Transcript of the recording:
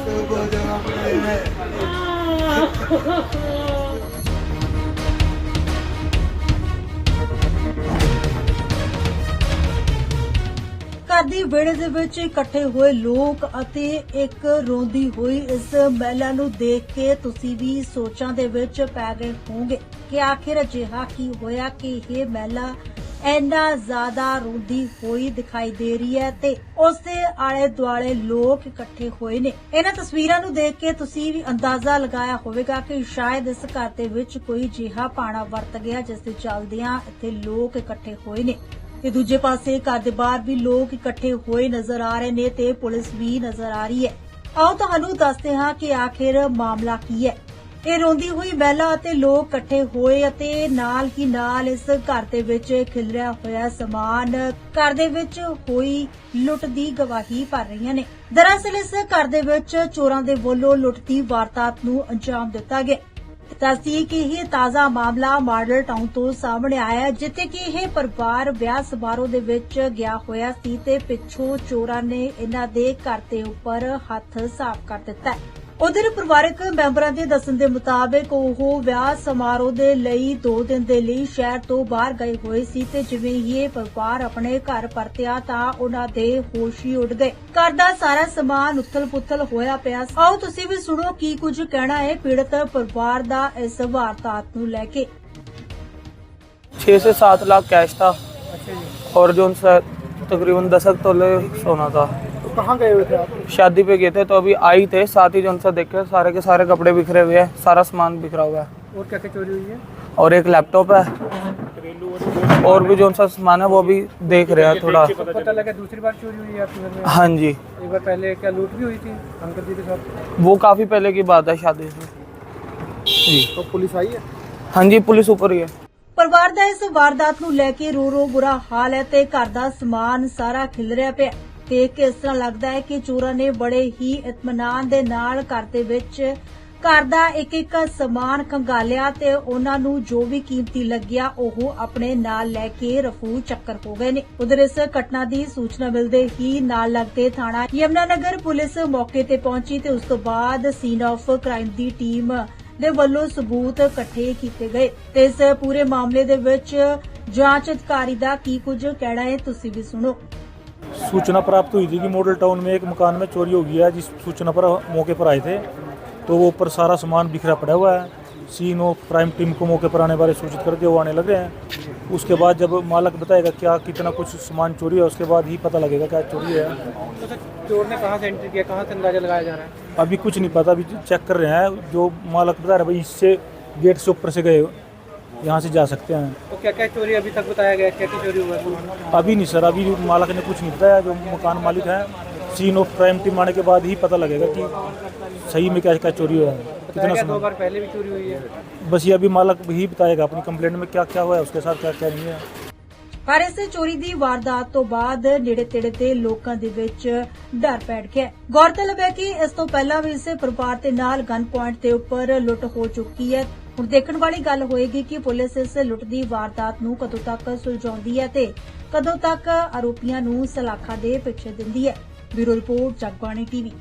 Sabaw na ako na yun eh. ਦੀ ਵਿਹੜੇ ਦੇ ਵਿੱਚ ਇਕੱਠੇ ਹੋਏ ਲੋਕ ਅਤੇ ਇੱਕ ਰੋਂਦੀ ਹੋਈ ਇਸ ਮਹਿਲਾ ਨੂੰ ਦੇਖ ਕੇ ਤੁਸੀਂ ਵੀ ਸੋਚਾਂ ਦੇ ਵਿੱਚ ਪੈ ਗਏ ਹੋਵੋਗੇ ਕਿ ਆਖਿਰ ਅਜਿਹਾ ਕੀ ਹੋਇਆ, ਕਿ ਇਹ ਮਹਿਲਾ ਇੰਨਾ ਜ਼ਿਆਦਾ ਰੋਂਦੀ ਹੋਈ ਦਿਖਾਈ ਦੇ ਰਹੀ ਹੈ ਤੇ ਉਸ ਦੇ ਆਲੇ ਦੁਆਲੇ ਲੋਕ ਇਕੱਠੇ ਹੋਏ ਨੇ। ਇਹਨਾਂ ਤਸਵੀਰਾਂ ਨੂੰ ਦੇਖ ਕੇ ਤੁਸੀਂ ਵੀ ਅੰਦਾਜ਼ਾ ਲਗਾਇਆ ਹੋਵੇਗਾ ਕਿ ਸ਼ਾਇਦ ਇਸ ਘਰ ਦੇ ਵਿੱਚ ਕੋਈ ਜਿਹਾ ਪਾਣਾ ਵਰਤ ਗਿਆ, ਜਿਸ ਦੇ ਚੱਲਦਿਆਂ ਇੱਥੇ ਲੋਕ ਇਕੱਠੇ ਹੋਏ ਨੇ। ਤੇ ਦੂਜੇ ਪਾਸੇ ਘਰ ਦੇ ਬਾਹਰ ਵੀ ਲੋਕ ਇਕੱਠੇ ਹੋਏ ਨਜ਼ਰ ਆ ਰਹੇ ਨੇ ਤੇ ਪੁਲਿਸ ਵੀ ਨਜ਼ਰ ਆ ਰਹੀ ਹੈ। ਆਓ ਤੁਹਾਨੂੰ ਦੱਸਦੇ ਹਾਂ ਕਿ ਆਖਿਰ ਮਾਮਲਾ ਕੀ ਹੈ। ਇਹ ਰੋਂਦੀ ਹੋਈ ਮਹਿਲਾ ਅਤੇ ਲੋਕ ਇਕੱਠੇ ਹੋਏ ਅਤੇ ਨਾਲ ਹੀ ਨਾਲ ਇਸ ਘਰ ਦੇ ਵਿੱਚ ਖਿਲਰਿਆ ਹੋਇਆ ਸਮਾਨ ਘਰ ਦੇ ਵਿੱਚ ਹੋਈ ਲੁੱਟ ਦੀ ਗਵਾਹੀ ਭਰ ਰਹੀਆਂ ਨੇ। ਦਰਅਸਲ ਇਸ ਘਰ ਦੇ ਵਿੱਚ ਚੋਰਾਂ ਦੇ ਵੱਲੋਂ ਲੁੱਟ ਦੀ ਵਾਰਦਾਤ ਨੂੰ ਅੰਜਾਮ ਦਿੱਤਾ ਗਿਆ। ਦੱਸਦੀਏ ਕਿ ਇਹ ਤਾਜ਼ਾ ਮਾਮਲਾ ਮਾਡਲ ਟਾਊਨ ਤੋਂ ਸਾਹਮਣੇ ਆਇਆ ਹੈ, ਜਿੱਥੇ ਕਿ ਇਹ ਪਰਿਵਾਰ ਵਿਆਹ ਸਮਾਰੋਹ ਦੇ ਵਿੱਚ ਗਿਆ ਹੋਇਆ ਸੀ ਤੇ ਪਿੱਛੋਂ ਚੋਰਾਂ ਨੇ ਇਹਨਾਂ ਦੇ ਘਰ ਦੇ ਉੱਪਰ ਹੱਥ ਸਾਫ਼ ਕਰ ਦਿੱਤਾ ਉਧਰ ਪਰਿਵਾਰਕ ਮੈਂਬਰਾਂ ਦੇ ਦੱਸਣ ਦੇ ਮੁਤਾਬਕ ਉਹ ਵਿਆਹ ਸਮਾਰੋਹ ਦੇ ਲਈ 2 ਦਿਨ ਦੇ ਲਈ ਸ਼ਹਿਰ ਤੋਂ ਬਾਹਰ ਗਏ ਹੋਏ ਸੀ ਤੇ ਜਿਵੇਂ ਹੀ ਇਹ ਪਰਿਵਾਰ ਆਪਣੇ ਘਰ ਪਰਤਿਆ ਤਾਂ ਉਹਨਾਂ ਦੇ ਹੋਸ਼ ਹੀ ਉੱਡ ਗਏ ਘਰ ਦਾ ਸਾਰਾ ਸਮਾਨ ਉਥਲ-ਪੁਥਲ ਹੋਇਆ ਪਿਆ ਸੀ। ਆਓ ਤੁਸੀਂ ਵੀ ਸੁਣੋ ਕੀ ਕੁਝ ਕਹਿਣਾ ਹੈ ਪੀੜਤ ਪਰਿਵਾਰ ਦਾ ਇਸ ਵਾਰਦਾਤ ਨੂੰ ਲੈ ਕੇ छः से सात लाख कैश था अच्छा जी और जो उनसे तकरीबन दस तोले सोना था तो कहाँ गए हुए थे आप शादी पे गए थे तो अभी आई थे साथ ही जो उनसे देखे सारे के सारे कपड़े बिखरे हुए हैं सारा सामान बिखरा हुआ है और क्या क्या चोरी हुई है और एक लैपटॉप है और भी जो उनका सामान है वो भी देख रहे हैं थोड़ा तो पता लगा दूसरी बार चोरी हुई है आपके घर में हाँ जी एक बार पहले क्या लूट भी हुई थी अंकल जी के साथ वो काफ़ी पहले की बात है शादी से जी तो पुलिस आई है हाँ जी पुलिस ऊपर ही है ਪਰਿਵਾਰ ਦਾ ਇਸ ਵਾਰਦਾਤ ਨੂੰ ਲੈ ਕੇ ਰੋ ਰੋ ਬੁਰਾ ਹਾਲ ਹੈ ਤੇ ਘਰ ਦਾ ਸਮਾਨ ਸਾਰਾ ਖਿਲਰਿਆ ਪਿਆ ਦੇਖ ਕੇ ਇਸ ਤਰ੍ਹਾਂ ਲੱਗਦਾ ਹੈ ਕਿ ਚੋਰਾਂ ਨੇ ਬੜੇ ਹੀ ਇਤਮਾਨਾਨ ਦੇ ਨਾਲ ਘਰ ਦੇ ਵਿੱਚ ਘਰ ਦਾ ਇੱਕ ਇੱਕ ਸਮਾਨ ਖੰਗਾਲਿਆ ਤੇ ਉਹਨਾਂ ਨੂੰ ਜੋ ਵੀ ਕੀਮਤੀ ਲੱਗਿਆ, ਉਹ ਆਪਣੇ ਨਾਲ ਲੈ ਕੇ ਰਫੂ ਚੱਕਰ ਹੋ ਗਏ ਨੇ। ਉਧਰ ਇਸ ਘਟਨਾ ਦੀ ਸੂਚਨਾ ਮਿਲਦੇ ਹੀ ਨਾਲ ਲੱਗਦੇ ਥਾਣਾ ਯਮਨਾਨਗਰ ਪੁਲਿਸ ਮੌਕੇ ਤੇ ਪਹੁੰਚੀ ਤੇ ਉਸ ਤੋਂ ਬਾਅਦ ਸੀਨ ਆਫ ਕ੍ਰਾਈਮ ਦੀ ਟੀਮ ਦੇ ਵੱਲੋਂ ਸਬੂਤ ਇਕੱਠੇ ਕੀਤੇ ਗਏ। ਤੇ ਇਸ ਪੂਰੇ ਮਾਮਲੇ ਦੇ ਵਿੱਚ ਜਾਂਚ ਅਧਿਕਾਰੀ ਦਾ ਕੀ ਕੁਝ ਕਹਿਣਾ ਹੈ, ਤੁਸੀਂ ਵੀ ਸੁਣੋ। सूचना प्राप्त हुई थी कि मॉडल टाउन में एक मकान में चोरी हो गया है जिस सूचना पर मौके पर आए थे तो वो ऊपर सारा सामान बिखरा पड़ा हुआ है। सीन ऑफ़ क्राइम टीम को मौके पर आने बारे सूचित कर दिया वो आने लग रहे हैं। उसके बाद जब मालक बताएगा क्या कितना कुछ सामान चोरी है उसके बाद ही पता लगेगा क्या चोरी है। तो चोर ने कहाँ से एंट्री किया कहाँ से अंदाज़ा लगाया जा रहा है? अभी कुछ नहीं पता अभी चेक कर रहे हैं। जो मालक बता रहे हैं भाई इससे गेट से ऊपर से गए यहाँ से जा सकते हैं तो क्या क्या चोरी अभी तक बताया गया क्या क्या चोरी हुआ है सामान? अभी नहीं सर अभी मालक ने कुछ नहीं बताया जो मकान मालिक है सीन ऑफ क्राइम टीम आने के बाद ही पता लगेगा कि सही में क्या क्या चोरी हुआ है बताया कितना गया दो सामान बार पहले भी चोरी हुई है बस ये अभी मालक ही बताएगा अपनी कंप्लेंट में क्या क्या हुआ है उसके साथ क्या क्या नहीं है ਪਰ ਇਸ ਚੋਰੀ ਦੀ ਵਾਰਦਾਤ ਤੋਂ ਬਾਅਦ ਨੇੜੇ ਤੇੜੇ ਦੇ ਲੋਕਾਂ ਦੇ ਵਿੱਚ ਡਰ ਪੈੜ ਗਿਆ ਹੈ। ਗੌਰਤਲਬ ਹੈ ਕਿ ਇਸ ਤੋਂ ਪਹਿਲਾਂ ਵੀ ਇਸੇ ਪਰਿਵਾਰ ਦੇ ਨਾਲ ਗਨ ਪੁਆਇੰਟ ਦੇ ਉੱਪਰ ਲੁੱਟ ਹੋ ਚੁੱਕੀ ਹੈ ਹੁਣ ਦੇਖਣ ਵਾਲੀ ਗੱਲ ਹੋਏਗੀ ਕਿ ਪੁਲਿਸ ਇਸ ਲੁੱਟ ਦੀ ਵਾਰਦਾਤ ਨੂੰ ਕਦੋਂ ਤੱਕ ਸੁਲਝਾਉਂਦੀ ਹੈ ਤੇ ਕਦੋਂ ਤੱਕ ਆਰੋਪੀਆਂ ਨੂੰ ਸਲਾਖਾਂ ਦੇ ਪਿੱਛੇ ਦਿੰਦੀ ਹੈ। Bureau report, Jagbani TV.